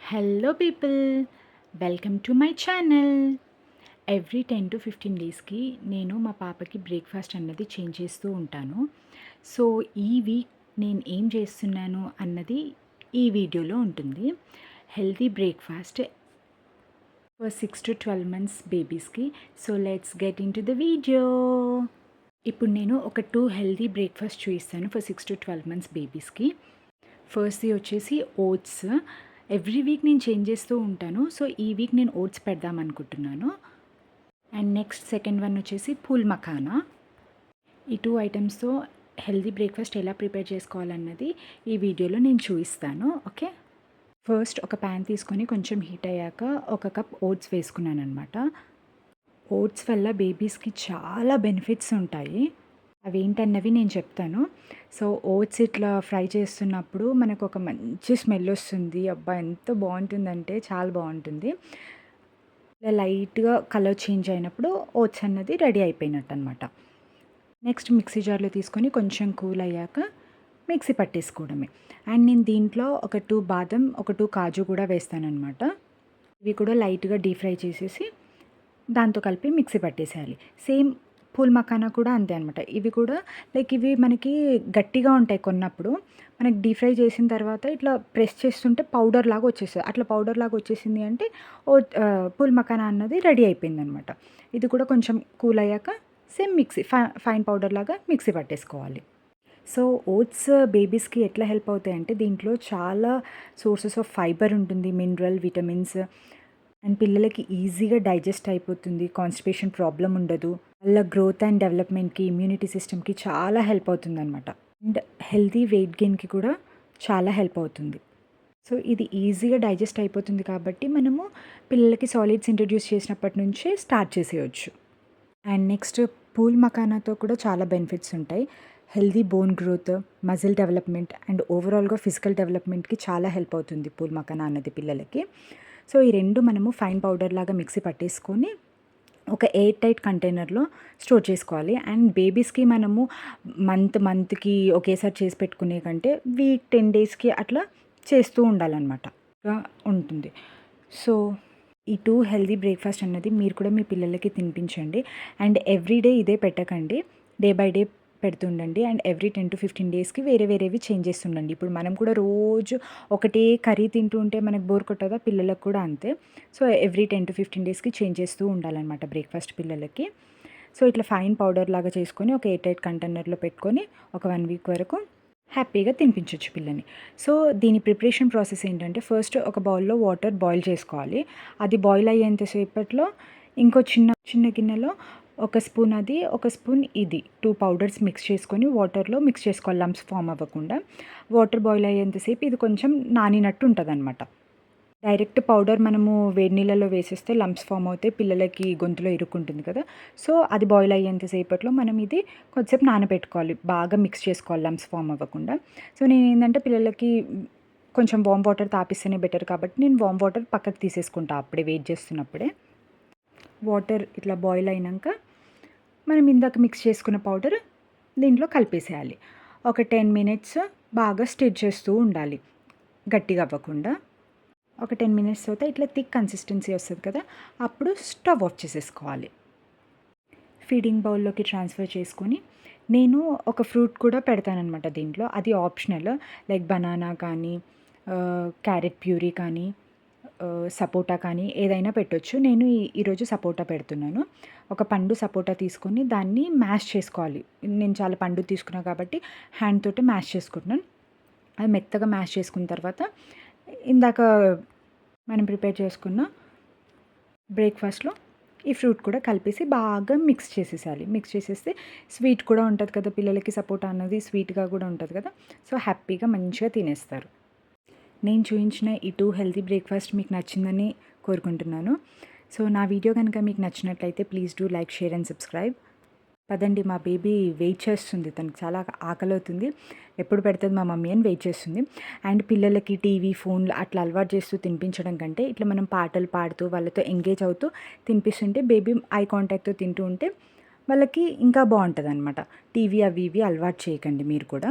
Hello people welcome to my channel every ten to fifteen డేస్కి నేను మా పాపకి బ్రేక్ఫాస్ట్ అన్నది చేంజ్ చేస్తూ ఉంటాను. సో ఈ వీక్ నేను ఏం చేస్తున్నాను అన్నది ఈ వీడియోలో ఉంటుంది. Healthy breakfast for six to twelve months బేబీస్కి so let's get into the video ఇప్పుడు నేను ఒక టూ హెల్దీ బ్రేక్ఫాస్ట్ చూపిస్తాను for six to twelve months బేబీస్కి ఫస్ట్ది వచ్చేసి ఓట్స్ ఎవ్రీ వీక్ నేను చేంజ్ చేస్తూ ఉంటాను. సో ఈ వీక్ నేను ఓట్స్ పెడదాం అనుకుంటున్నాను. అండ్ నెక్స్ట్ సెకండ్ వన్ వచ్చేసి పూల్ మఖానా. ఈ టూ ఐటమ్స్తో హెల్దీ బ్రేక్ఫాస్ట్ ఎలా ప్రిపేర్ చేసుకోవాలన్నది ఈ వీడియోలో నేను చూపిస్తాను. ఓకే ఫస్ట్ ఒక ప్యాన్ తీసుకొని కొంచెం హీట్ అయ్యాక ఒక కప్ ఓట్స్ వేసుకున్నాను అనమాట ఓట్స్ వల్ల బేబీస్కి చాలా బెనిఫిట్స్ ఉంటాయి. అవి ఏంటన్నవి నేను చెప్తాను. సో ఓట్స్ ఇట్లా ఫ్రై చేస్తున్నప్పుడు మనకు ఒక మంచి స్మెల్ వస్తుంది. అబ్బా ఎంత బాగుంటుందంటే చాలా బాగుంటుంది. ఇలా లైట్గా కలర్ చేంజ్ అయినప్పుడు ఓట్స్ అన్నది రెడీ అయిపోయినట్టు అనమాట నెక్స్ట్ మిక్సీ జార్లో తీసుకొని కొంచెం కూల్ అయ్యాక మిక్సీ పట్టేసుకోవడమే. అండ్ నేను దీంట్లో ఒక టూ బాదం ఒక టూ కాజు కూడా వేస్తానన్నమాట. ఇవి కూడా లైట్గా డీప్ ఫ్రై చేసేసి దాంతో కలిపి మిక్సీ పట్టేసేయాలి. సేమ్ పూల్ మకానా కూడా అంతే అనమాట ఇవి కూడా లైక్ ఇవి మనకి గట్టిగా ఉంటాయి కొన్నప్పుడు. మనకి డీప్ ఫ్రై చేసిన తర్వాత ఇట్లా ప్రెస్ చేస్తుంటే పౌడర్ లాగా వచ్చేస్తుంది. అట్లా పౌడర్ లాగా వచ్చేసింది అంటే ఓ పూల్ మకానా అన్నది రెడీ అయిపోయింది అనమాట ఇది కూడా కొంచెం కూల్ అయ్యాక సేమ్ మిక్సీ ఫైన్ పౌడర్ లాగా మిక్సీ పట్టేసుకోవాలి. సో ఓట్స్ బేబీస్కి ఎట్లా హెల్ప్ అవుతాయి అంటే దీంట్లో చాలా సోర్సెస్ ఆఫ్ ఫైబర్ ఉంటుంది మినరల్ విటమిన్స్ అండ్ పిల్లలకి ఈజీగా డైజెస్ట్ అయిపోతుంది కాన్స్టిపేషన్ ప్రాబ్లం ఉండదు. వాళ్ళ గ్రోత్ అండ్ డెవలప్మెంట్కి ఇమ్యూనిటీ సిస్టమ్కి చాలా హెల్ప్ అవుతుంది అనమాట అండ్ హెల్తీ వెయిట్ గెయిన్కి కూడా చాలా హెల్ప్ అవుతుంది. సో ఇది ఈజీగా డైజెస్ట్ అయిపోతుంది కాబట్టి మనము పిల్లలకి సాలిడ్స్ ఇంట్రడ్యూస్ చేసినప్పటి నుంచే స్టార్ట్ చేసేయచ్చు. అండ్ నెక్స్ట్ పూల్ మకానాతో కూడా చాలా బెనిఫిట్స్ ఉంటాయి. Healthy bone growth muscle development and ఓవరాల్గా ఫిజికల్ డెవలప్మెంట్కి చాలా హెల్ప్ అవుతుంది పూల్ మకానా అన్నది పిల్లలకి. సో ఈ రెండు మనము ఫైన్ పౌడర్ లాగా మిక్సీ పట్టేసుకొని ఒక ఎయిర్ టైట్ కంటైనర్లో స్టోర్ చేసుకోవాలి. అండ్ బేబీస్కి మనము మంత్ మంత్కి ఒకేసారి చేసి పెట్టుకునే కంటే వీక్ టెన్ డేస్కి అట్లా చేస్తూ ఉండాలన్నమాట. ఉంటుంది. సో ఈ టూ హెల్దీ బ్రేక్ఫాస్ట్ అన్నది మీరు కూడా మీ పిల్లలకి తినిపించండి. అండ్ ఎవ్రీడే ఇదే పెట్టకండి. Day by day పెడుతుండండి. And every ten to fifteen డేస్కి వేరే వేరేవి చేంజ్ చేస్తుండండి. ఇప్పుడు మనం కూడా రోజు ఒకటే కర్రీ తింటూ ఉంటే మనకు బోర్ కొట్టదా? పిల్లలకు కూడా అంతే. So every ten to fifteen డేస్కి చేంజ్ చేస్తూ ఉండాలన్నమాట బ్రేక్ఫాస్ట్ పిల్లలకి. సో ఇట్లా ఫైన్ పౌడర్ లాగా చేసుకొని ఒక ఎయిట్ ఎయిట్ కంటైనర్లో పెట్టుకొని ఒక వన్ వీక్ వరకు హ్యాపీగా తినిపించవచ్చు పిల్లని సో దీని ప్రిపరేషన్ ప్రాసెస్ ఏంటంటే ఫస్ట్ ఒక బౌల్లో వాటర్ బాయిల్ చేసుకోవాలి. అది బాయిల్ అయ్యేంతసేపట్లో ఇంకో చిన్న చిన్న గిన్నెలో ఒక స్పూన్ అది ఒక స్పూన్ ఇది. టూ పౌడర్స్ మిక్స్ చేసుకొని వాటర్లో మిక్స్ చేసుకోవాలి. లంప్స్ ఫామ్ అవ్వకుండా. వాటర్ బాయిల్ అయ్యేంతసేపు ఇది కొంచెం నానినట్టు ఉంటుంది అనమాట డైరెక్ట్ పౌడర్ మనము వేడి నీళ్ళలో వేసేస్తే లంప్స్ ఫామ్ అవుతాయి. పిల్లలకి గొంతులో ఇరుక్కుంటుంది కదా. సో అది బాయిల్ అయ్యేంతసేపట్లో మనం ఇది కొద్దిసేపు నానబెట్టుకోవాలి. బాగా మిక్స్ చేసుకోవాలి. లంప్స్ ఫామ్ అవ్వకుండా. సో నేను ఏంటంటే పిల్లలకి కొంచెం వామ్ వాటర్ తాపిస్తేనే బెటర్ కాబట్టి నేను వామ్ వాటర్ పక్కకు తీసేసుకుంటా. అప్పుడే వెయిట్ చేస్తున్నప్పుడే. వాటర్ ఇట్లా బాయిల్ అయినాక మనం ఇందాక మిక్స్ చేసుకున్న పౌడర్ దీంట్లో కలిపేసేయాలి. ఒక టెన్ మినిట్స్ బాగా స్టిచ్ చేస్తూ ఉండాలి. గట్టిగా అవ్వకుండా. ఒక టెన్ మినిట్స్ తర్వాత ఇట్లా థిక్ కన్సిస్టెన్సీ వస్తుంది కదా అప్పుడు స్టవ్ ఆఫ్ చేసేసుకోవాలి. ఫీడింగ్ బౌల్లోకి ట్రాన్స్ఫర్ చేసుకొని నేను ఒక ఫ్రూట్ కూడా పెడతానమాట దీంట్లో. అది ఆప్షనల్ లైక్ బనానా కానీ uh, క్యారెట్ ప్యూరీ కానీ సపోటా కానీ ఏదైనా పెట్టొచ్చు. నేను ఈరోజు సపోటా పెడుతున్నాను. ఒక పండు సపోటా తీసుకొని దాన్ని మ్యాష్ చేసుకోవాలి. నేను చాలా పండు తీసుకున్నాను కాబట్టి హ్యాండ్ తోటి మ్యాష్ చేసుకుంటున్నాను. అది మెత్తగా మ్యాష్ చేసుకున్న తర్వాత ఇందాక మనం ప్రిపేర్ చేసుకున్న బ్రేక్ఫాస్ట్లో ఈ ఫ్రూట్ కూడా కలిపేసి బాగా మిక్స్ చేసేసాలి మిక్స్ చేసేస్తే స్వీట్ కూడా ఉంటుంది కదా పిల్లలకి సపోటా అన్నది స్వీట్గా కూడా ఉంటుంది కదా సో హ్యాపీగా మంచిగా తినేస్తారు. నేను చూపించిన ఈ టూ హెల్తీ బ్రేక్ఫాస్ట్ మీకు నచ్చిందని కోరుకుంటున్నాను. సో నా వీడియో కనుక మీకు నచ్చినట్లయితే please do like share and subscribe పదండి మా బేబీ వెయిట్ చేస్తుంది. తనకు చాలా ఆకలి అవుతుంది ఎప్పుడు పెడుతుంది మా మమ్మీ అని వెయిట్ చేస్తుంది. అండ్ పిల్లలకి టీవీ ఫోన్లు అట్లా అలవాటు చేస్తూ తినిపించడం కంటే ఇట్లా మనం పాటలు పాడుతూ వాళ్ళతో ఎంగేజ్ అవుతూ తినిపిస్తుంటే బేబీ ఐ కాంటాక్ట్తో తింటూ ఉంటే వాళ్ళకి ఇంకా బాగుంటుంది అనమాట టీవీ అవి ఇవి అలవాటు చేయకండి మీరు కూడా.